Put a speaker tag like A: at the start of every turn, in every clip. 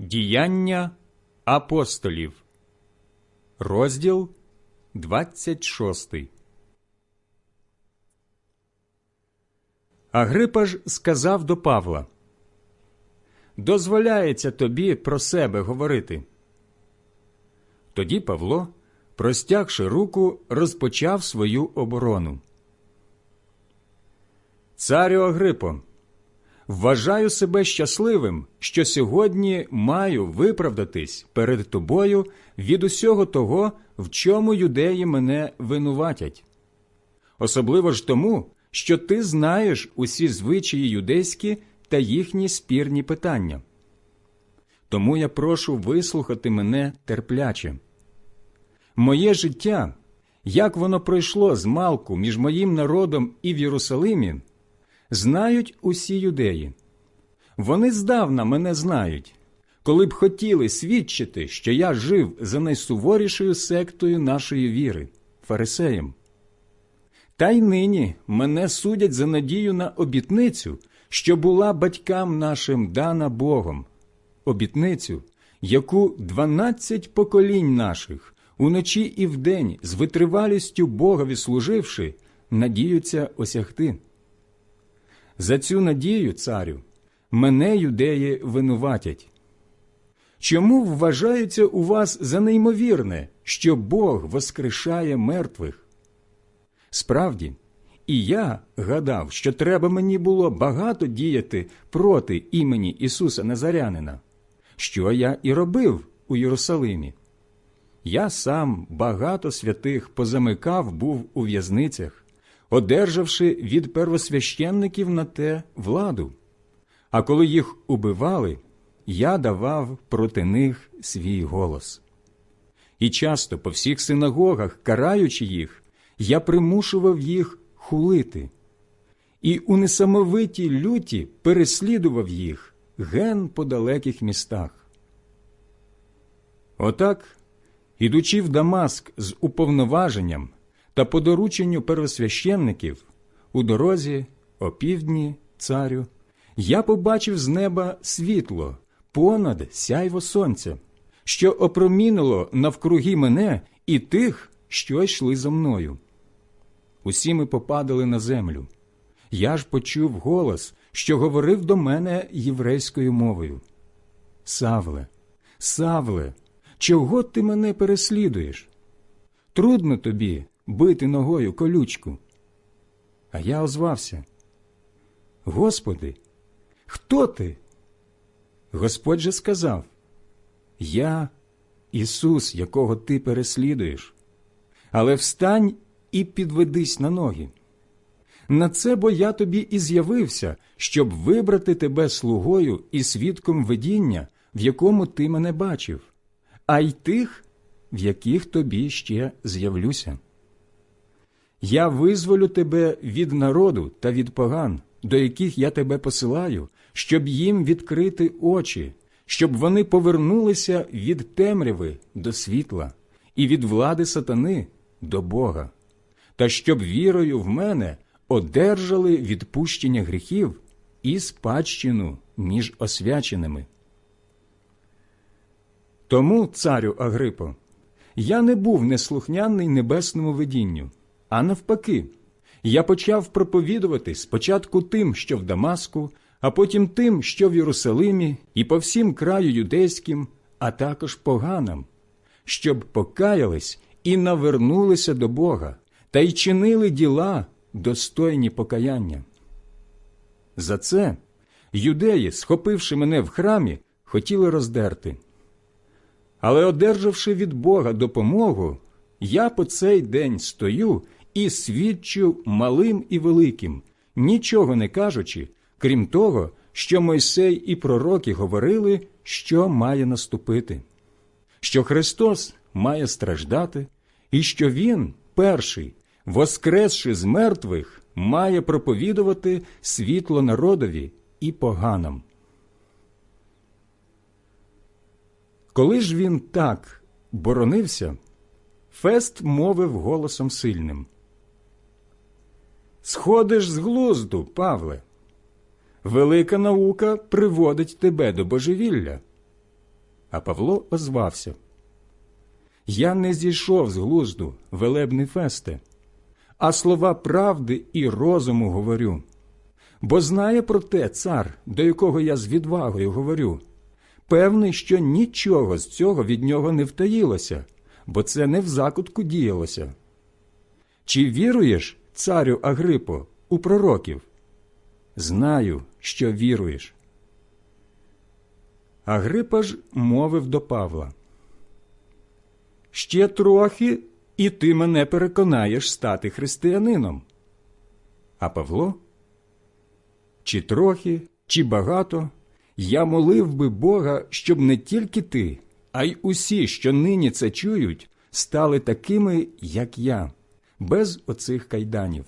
A: Діяння апостолів, розділ 26. Агрипа ж сказав до Павла Дозволяється тобі про себе говорити. Тоді Павло, простягши руку, розпочав свою оборону. Царю Агрипо, вважаю себе щасливим, що сьогодні маю виправдатись перед тобою від усього того, в чому юдеї мене винуватять. Особливо ж тому, що ти знаєш усі звичаї юдейські та їхні спірні питання. Тому я прошу вислухати мене терпляче. Моє життя, як воно пройшло з малку між моїм народом і в Єрусалимі, знають усі юдеї. Вони здавна мене знають, коли б хотіли свідчити, що я жив за найсуворішою сектою нашої віри фарисеєм. Та й нині мене судять за надію на обітницю, що була батькам нашим дана Богом, обітницю, яку дванадцять поколінь наших уночі і вдень з витривалістю Богові служивши, надіються осягти. За цю надію, царю, мене юдеї винуватять. Чому вважається у вас за неймовірне, що Бог воскрешає мертвих? Справді, і я гадав, що треба мені було багато діяти проти імені Ісуса Назарянина, що я і робив у Єрусалимі. Я сам багато святих позамикав був у в'язницях, одержавши від первосвященників на те владу. А коли їх убивали, я давав проти них свій голос. І часто по всіх синагогах, караючи їх, я примушував їх хулити, і у несамовитій люті переслідував їх ген по далеких містах. Отак, ідучи в Дамаск з уповноваженням та по дорученню первосвященників, у дорозі, опівдні, царю, я побачив з неба світло понад сяйво сонця, що опромінило навкруги мене і тих, що йшли за мною. Усі ми попадали на землю. Я ж почув голос, що говорив до мене єврейською мовою. Савле, Савле, чого ти мене переслідуєш? Трудно тобі бити ногою колючку. А я озвався. Господи, хто ти? Господь же сказав Я Ісус, якого ти переслідуєш, але встань і підведись на ноги. На це бо я тобі і з'явився, щоб вибрати тебе слугою і свідком видіння, в якому ти мене бачив, а й тих, в яких тобі ще з'явлюся. Я визволю тебе від народу та від поган, до яких я тебе посилаю, щоб їм відкрити очі, щоб вони повернулися від темряви до світла і від влади сатани до Бога, та щоб вірою в мене одержали відпущення гріхів і спадщину між освяченими. Тому, царю Агрипо, я не був неслухняний небесному видінню, а навпаки, я почав проповідувати спочатку тим, що в Дамаску, а потім тим, що в Єрусалимі, і по всім краю юдейським, а також поганам, щоб покаялись і навернулися до Бога та й чинили діла, достойні покаяння. За це юдеї, схопивши мене в храмі, хотіли роздерти. Але, одержавши від Бога допомогу, я по цей день стою і свідчу малим і великим, нічого не кажучи, крім того, що Мойсей і пророки говорили, що має наступити, що Христос має страждати, і що Він, перший, воскресши з мертвих, має проповідувати світло народові і поганам. Коли ж він так боронився, Фест мовив голосом сильним. Сходиш з глузду, Павле. Велика наука приводить тебе до божевілля. А Павло озвався Я не зійшов з глузду, велебний фесте, а слова правди і розуму говорю. Бо знає про те цар, до якого я з відвагою говорю, певний, що нічого з цього від нього не втаїлося, бо це не в закутку діялося. Чи віруєш, царю Агрипо, у пророків? Знаю, що віруєш. Агрипа ж мовив до Павла. Ще трохи, і ти мене переконаєш стати християнином. А Павло? Чи трохи, чи багато, я молив би Бога, щоб не тільки ти, а й усі, що нині це чують, стали такими, як я, без оцих кайданів.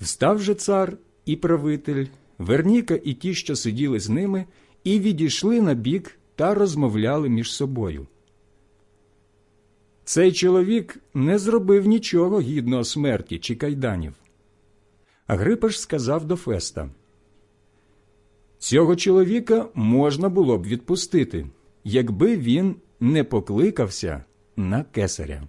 A: Встав же цар і правитель, Верніка і ті, що сиділи з ними, і відійшли на бік та розмовляли між собою. Цей чоловік не зробив нічого гідного смерті чи кайданів. Агрипа ж сказав до Феста Цього чоловіка можна було б відпустити, якби він не покликався на кесаря.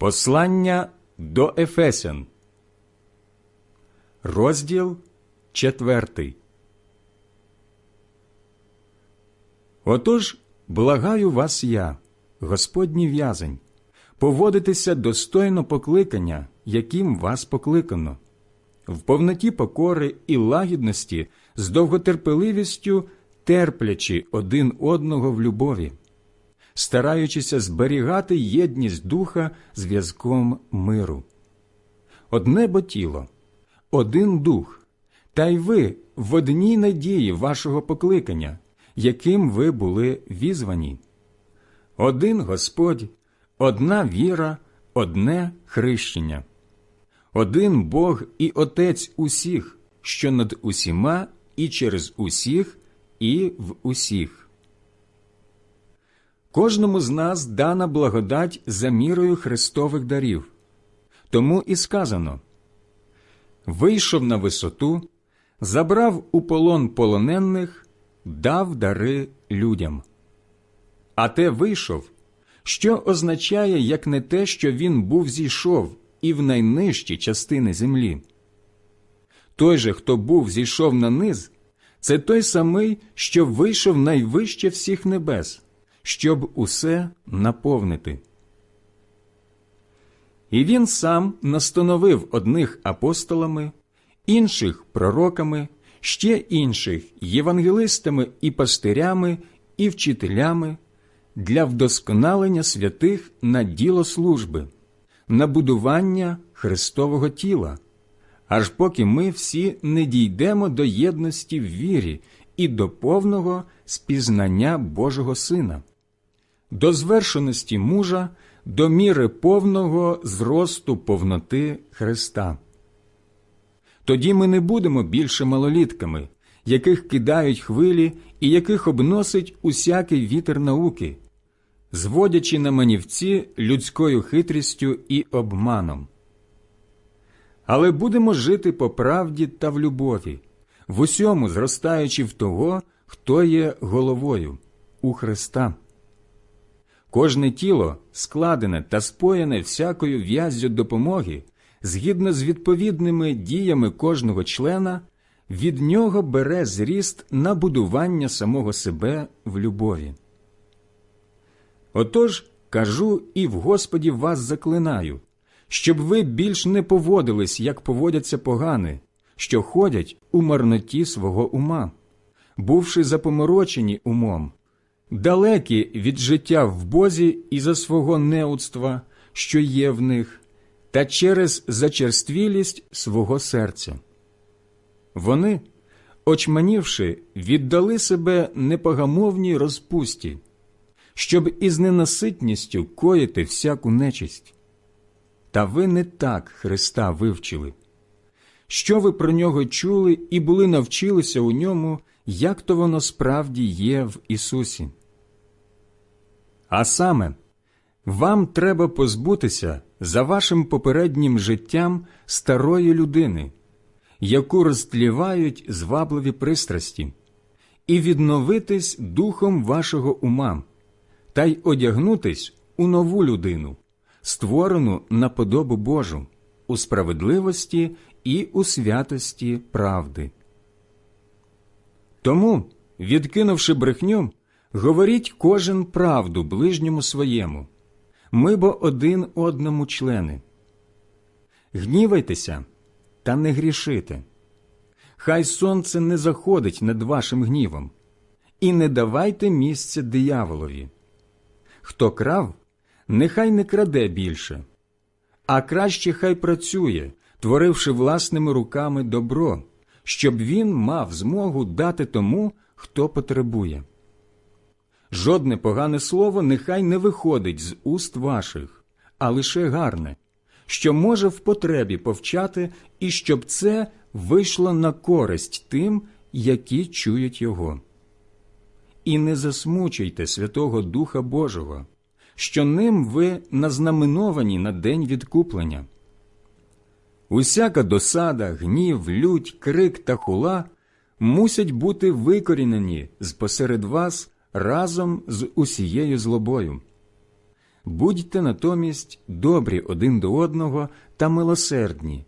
A: Послання до Ефесян, розділ четвертий. Отож, благаю вас я, Господній в'язень, поводитися достойно покликання, яким вас покликано, в повноті покори і лагідності, з довготерпеливістю терплячи один одного в любові стараючися зберігати єдність духа зв'язком миру. Одне бо тіло, один дух, та й ви в одній надії вашого покликання, яким ви були візвані. Один Господь, одна віра, одне хрещення, один Бог і Отець усіх, що над усіма і через усіх, і в усіх. Кожному з нас дана благодать за мірою Христових дарів. Тому і сказано вийшов на висоту, забрав у полон полонених, дав дари людям. А те вийшов, що означає, як не те, що він був зійшов і в найнижчі частини землі. Той же, хто був зійшов на низ, це той самий, що вийшов найвище всіх небес щоб усе наповнити. І він сам настановив одних апостолами, інших пророками, ще інших євангелистами і пастирями і вчителями для вдосконалення святих на діло служби, на будування Христового тіла, аж поки ми всі не дійдемо до єдності в вірі і до повного спізнання Божого Сина до звершеності мужа, до міри повного зросту повноти Христа. Тоді ми не будемо більше малолітками, яких кидають хвилі і яких обносить усякий вітер науки, зводячи на манівці людською хитрістю і обманом. Але будемо жити по правді та в любові, в усьому зростаючи в того, хто є головою у Христа. Кожне тіло складене та споєне всякою в'яззю допомоги, згідно з відповідними діями кожного члена, від нього бере зріст на будування самого себе в любові. Отож кажу і в Господі вас заклинаю, щоб ви більш не поводились, як поводяться погани, що ходять у марноті свого ума, бувши запоморочені умом далекі від життя в Бозі і за свого неудства, що є в них, та через зачерствілість свого серця. Вони, очманівши, віддали себе непогамовній розпусті, щоб із ненаситністю коїти всяку нечисть. Та ви не так Христа вивчили. Що ви про нього чули і були навчилися у ньому, як то воно справді є в Ісусі? А саме, Вам треба позбутися за вашим попереднім життям старої людини, яку розтлівають звабливі пристрасті, і відновитись духом вашого ума, та й одягнутись у нову людину, створену на подобу Божу, у справедливості і у святості правди. Тому, відкинувши брехню, говоріть кожен правду ближньому своєму. Ми бо один одному члени. Гнівайтеся та не грішите. Хай сонце не заходить над вашим гнівом, і не давайте місця дияволові. Хто крав, нехай не краде більше, а краще хай працює, творивши власними руками добро, щоб він мав змогу дати тому, хто потребує. Жодне погане слово нехай не виходить з уст ваших, а лише гарне, що може в потребі повчати, і щоб це вийшло на користь тим, які чують його. І не засмучуйте Святого Духа Божого, що ним ви назнаменовані на день відкуплення. Усяка досада, гнів, лють, крик та хула мусять бути викорінені з посеред вас разом з усією злобою. Будьте натомість добрі один до одного та милосердні,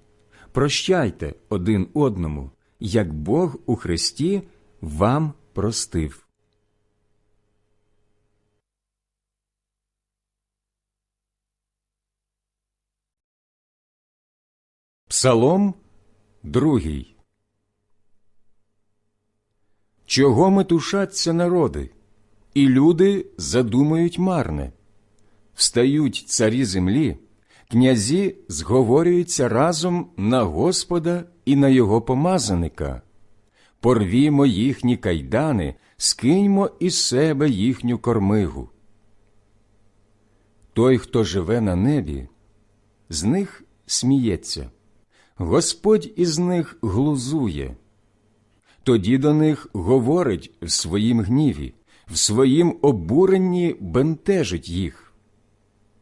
A: прощайте один одному, як Бог у Христі вам простив. Псалом другий. Чого метушаться народи, і люди задумають марне? Встають царі землі, князі зговорюються разом на Господа і на його помазаника. Порвімо їхні кайдани, скиньмо із себе їхню кормигу. Той, хто живе на небі, з них сміється. Господь із них глузує. Тоді до них говорить в своїм гніві, в своїм обуренні бентежить їх.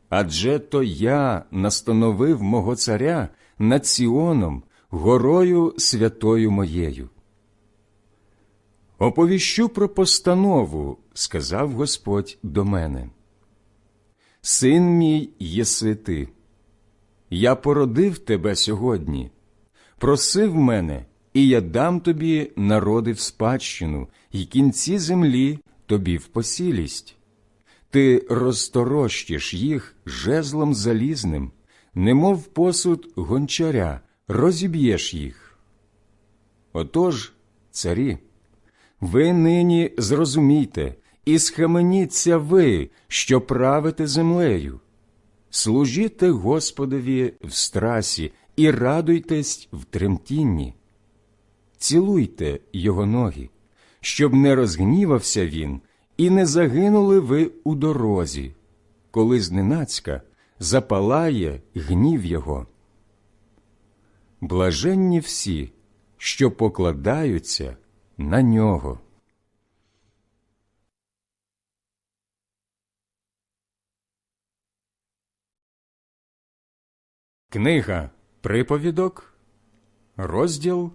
A: Адже то я настановив мого царя над Сіоном, горою святою моєю. Оповіщу про постанову, сказав Господь до мене. Син мій єси ти. Я породив тебе сьогодні, просив мене, і я дам тобі народи в спадщину, і кінці землі тобі в посілість. Ти розторощиш їх жезлом залізним, немов посуд гончаря, розіб'єш їх. Отож, царі, ви нині зрозумійте і схаменіться ви, що правите землею. Служіте Господові в страсі і радуйтесь в тремтінні. Цілуйте його ноги, щоб не розгнівався він і не загинули ви у дорозі, коли зненацька запалає гнів його. Блаженні всі, що покладаються на нього. Книга Приповідок, розділ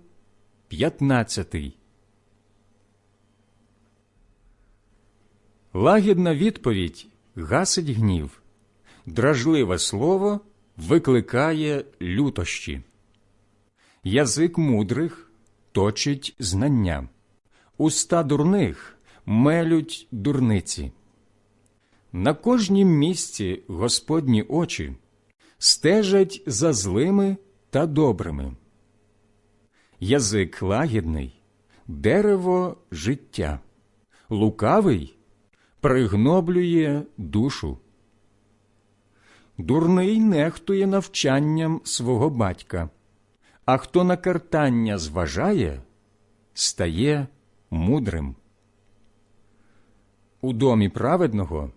A: 15 Лагідна відповідь гасить гнів, дражливе слово викликає лютощі. Язик мудрих точить знання, уста дурних мелють дурниці. На кожнім місці Господні очі стежать за злими та добрими. Язик лагідний дерево життя, лукавий пригноблює душу. Дурний нехтує навчанням свого батька, а хто на картання зважає, стає мудрим. У домі праведного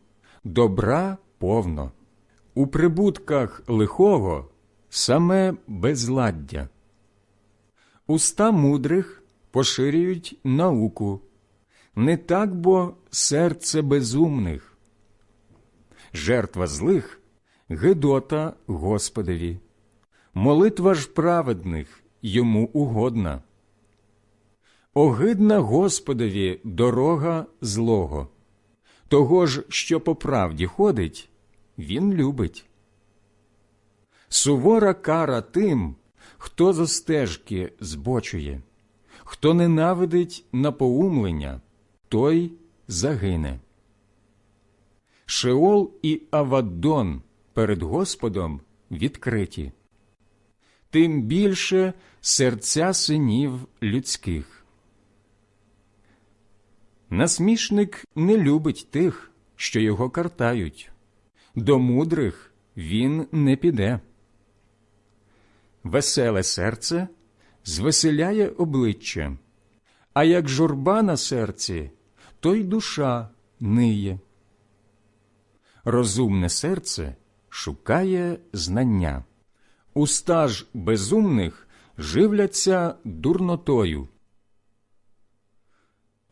A: добра повно, у прибутках лихого саме безладдя. Уста мудрих поширюють науку, не так бо серце безумних. жертва злих гидота Господові, молитва ж праведних йому угодна. Огидна Господові дорога злого, того ж, що по правді ходить, він любить. Сувора кара тим, хто за стежки збочує, хто ненавидить напоумлення, той загине. Шеол і Аваддон перед Господом відкриті, тим більше серця синів людських. Насмішник не любить тих, що його картають, до мудрих він не піде. Веселе серце звеселяє обличчя, а як журба на серці, то й душа ниє. Розумне серце шукає знання, уста ж безумних живляться дурнотою.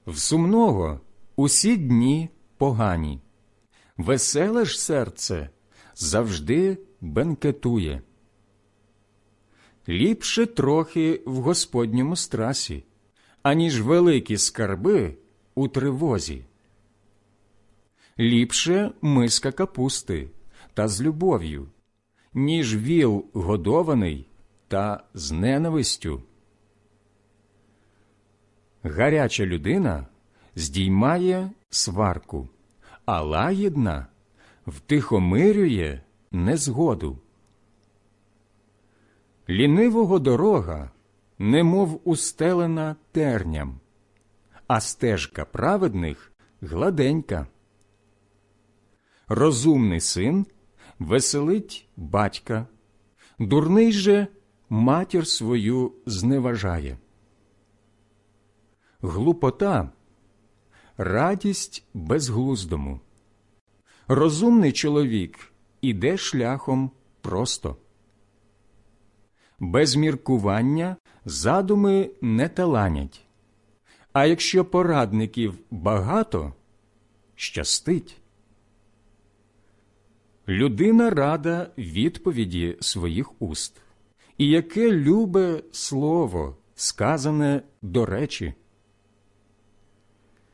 A: В сумного усі дні погані, веселе ж серце завжди бенкетує. Ліпше трохи в Господньому страсі, аніж великі скарби у тривозі. Ліпше миска капусти та з любов'ю, ніж віл годований та з ненавистю. Гаряча людина здіймає сварку, а лагідна втихомирює незгоду. Лінивого дорога, немов устелена терням, а стежка праведних гладенька. Розумний син веселить батька, дурний же матір свою зневажає. Глупота радість безглуздому. Розумний чоловік іде шляхом просто. Без міркування задуми не таланять, а якщо порадників багато, щастить. Людина рада відповіді своїх уст, і яке любе слово, сказане до речі.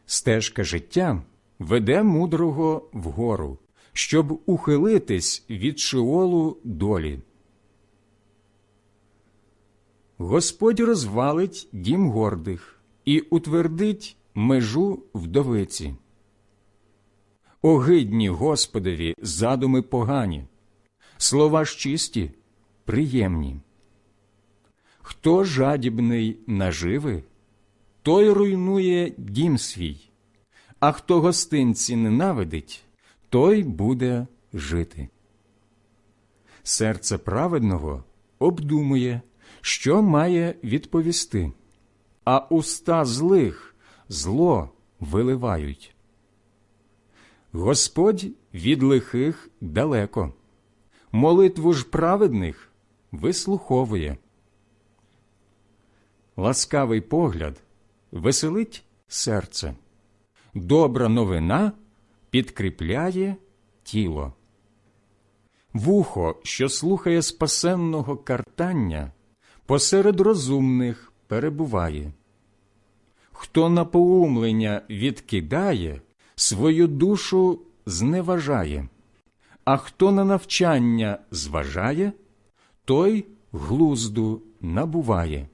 A: Стежка життя веде мудрого вгору, щоб ухилитись від шиолу долі. Господь розвалить дім гордих і утвердить межу вдовиці. Огидні Господові задуми погані, слова ж чисті, приємні. Хто жадібний наживи, той руйнує дім свій, а хто гостинці ненавидить, той буде жити. Серце праведного обдумує, що має відповісти, а уста злих зло виливають. Господь від лихих далеко, молитву ж праведних вислуховує. Ласкавий погляд веселить серце, добра новина підкріпляє тіло. Вухо, що слухає спасенного картання, посеред розумних перебуває. Хто на поумлення відкидає, свою душу зневажає, а хто на навчання зважає, той глузду набуває.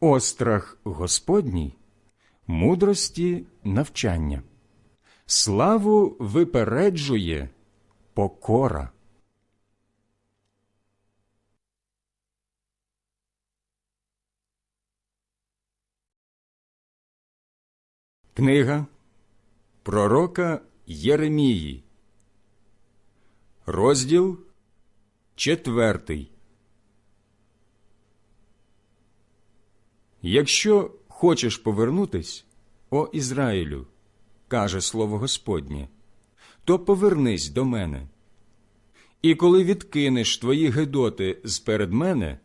A: Острах Господній мудрості навчання, славу випереджує покора. Книга Пророка Єремії, розділ четвертий. Якщо хочеш повернутись, о Ізраїлю, каже слово Господнє, то повернись до мене. І коли відкинеш твої гедоти зперед мене,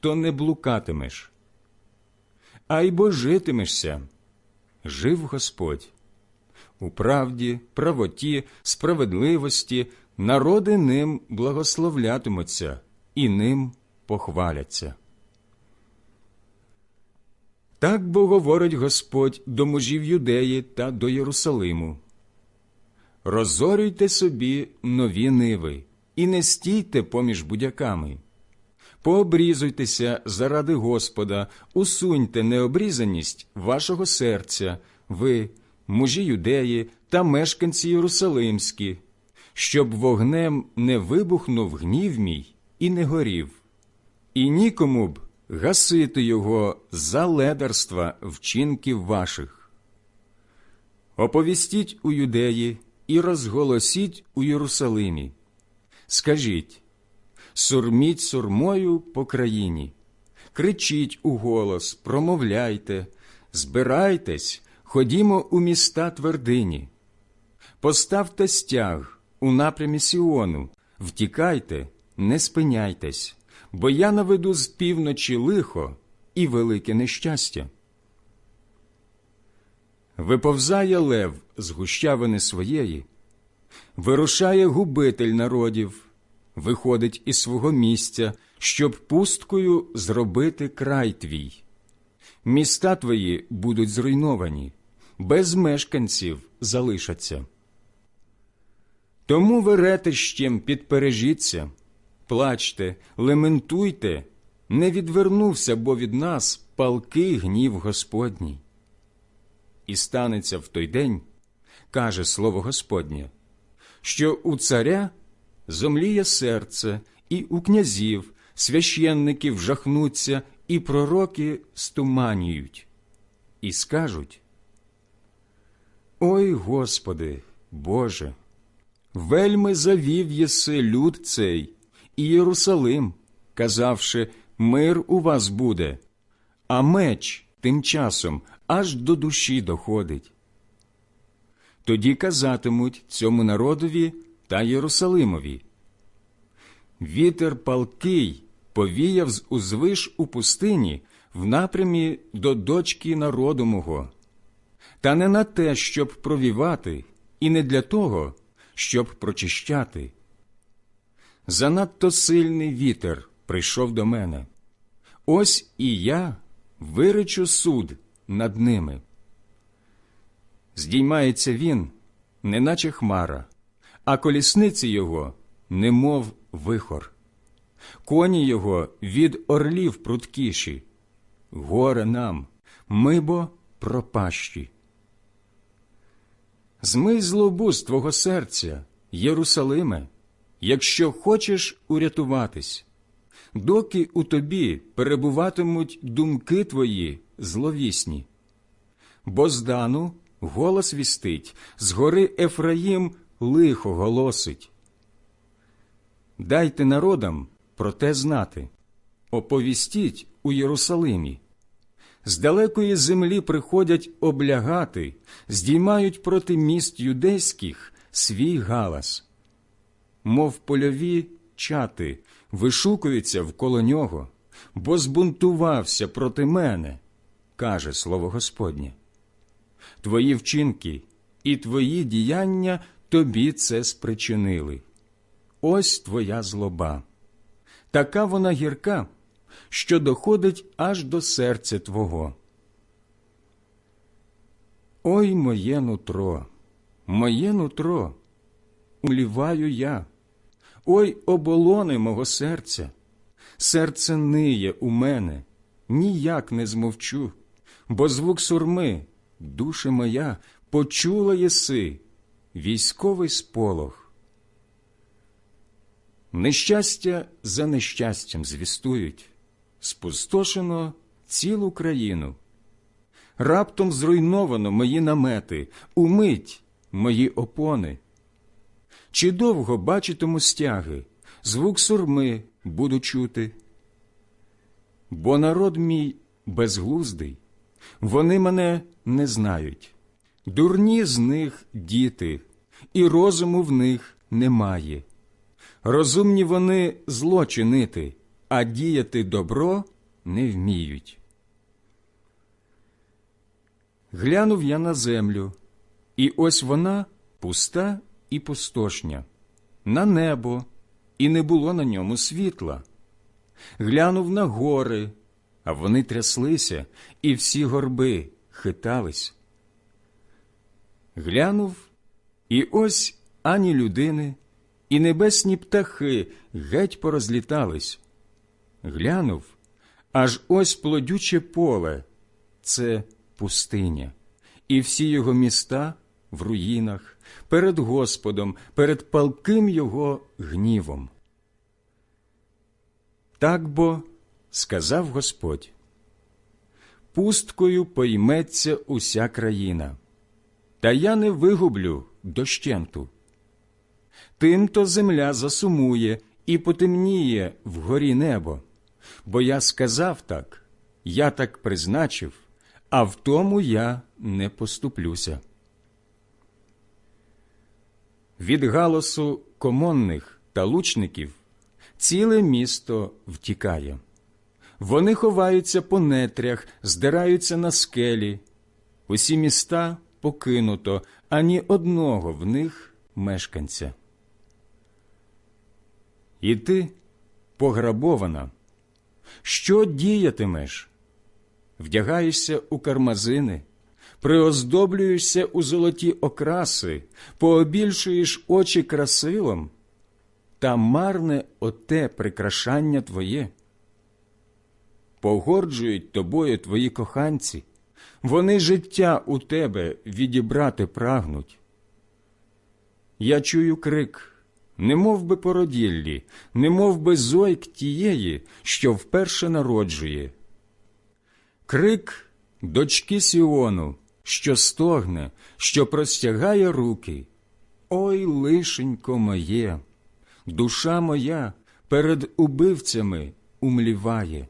A: то не блукатимеш. А й бо житимешся, жив Господь. у правді, правоті, справедливості, народи ним благословлятимуться і ним похваляться. Так бо говорить Господь до мужів Юдеї та до Єрусалиму. Розорюйте собі нові ниви і не стійте поміж будяками. Пообрізуйтеся заради Господа, усуньте необрізаність вашого серця, ви, мужі юдеї та мешканці Єрусалимські, щоб вогнем не вибухнув гнів мій і не горів, і нікому б гасити його за ледарства вчинків ваших. Оповістіть у юдеї і розголосіть у Єрусалимі. Скажіть сурміть сурмою по країні, кричіть у голос, промовляйте, збирайтесь, ходімо у міста твердині. Поставте стяг у напрямі Сіону, втікайте, не спиняйтесь, бо я наведу з півночі лихо і велике нещастя. Виповзає лев з гущавини своєї, вирушає губитель народів виходить із свого місця, щоб пусткою зробити край твій. Міста твої будуть зруйновані, без мешканців залишаться. Тому веретищем підпережіться, плачте, лементуйте, не відвернувся бо від нас палкий гнів Господній. І станеться в той день, каже слово Господнє, що у царя зомліє серце, і у князів, священників жахнуться, і пророки стуманіють, і скажуть Ой Господи, Боже, вельми завів єси люд цей і Єрусалим, казавши, мир у вас буде, а меч тим часом аж до душі доходить. Тоді казатимуть цьому народові та Єрусалимові. Вітер палкий повіяв з узвиш у пустині в напрямі до дочки народу мого, та не на те, щоб провівати, і не для того, щоб прочищати. Занадто сильний вітер прийшов до мене. Ось і я виречу суд над ними. Здіймається він, неначе хмара а колісниці його, немов вихор, коні його від орлів пруткіші, горе нам, ми бо пропащі. Змий злобу з твого серця, Єрусалиме, якщо хочеш урятуватись, доки у тобі перебуватимуть думки твої зловісні. Бо з голос вістить, з гори Ефраїм лихо голосить. Дайте народам про те знати, оповістіть у Єрусалимі. З далекої землі приходять облягати, здіймають проти міст юдейських свій галас, мов польові чати, вишукуються вколо нього, бо збунтувався проти мене, каже слово Господнє. Твої вчинки і твої діяння тобі це спричинили. Ось твоя злоба. Така вона гірка, що доходить аж до серця Твого. Ой моє нутро, моє нутро, уліваю я, ой оболони мого серця, серце ниє у мене, ніяк не змовчу, бо звук сурми, душа моя, почула єси, військовий сполох. Нещастя за нещастям звістують, спустошено цілу країну. Раптом зруйновано мої намети, умить мої опони. Чи довго бачитиму стяги, звук сурми буду чути? Бо народ мій безглуздий, вони мене не знають. Дурні з них діти, і розуму в них немає. Розумні вони зло чинити, а діяти добро не вміють. Глянув я на землю, І ось вона пуста і пустошня, на небо, і не було на ньому світла. Глянув на гори, а вони тряслися, і всі горби хитались. Глянув, і ось ані людини, і небесні птахи геть порозлітались. Глянув, аж ось плодюче поле це пустиня, і всі його міста в руїнах, перед Господом, перед палким його гнівом. Так бо сказав Господь, пусткою пойметься уся країна, та я не вигублю дощенту. Тимто земля засумує і потемніє вгорі небо, бо я сказав так, я так призначив, а в тому я не поступлюся. Від галасу комонних та лучників ціле місто втікає. Вони ховаються по нетрях, здираються на скелі. Усі міста покинуто, ані одного в них мешканця. І ти пограбована. Що діятимеш? Вдягаєшся у кармазини, приоздоблюєшся у золоті окраси, пообільшуєш очі красилом, та марне оте прикрашання твоє. Погорджують тобою твої коханці, вони життя у тебе відібрати прагнуть. Я чую крик, не мов би породіллі, не мов би зойк тієї, що вперше народжує. Крик дочки Сіону, що стогне, що простягає руки. Ой, лишенько моє, душа моя перед убивцями умліває.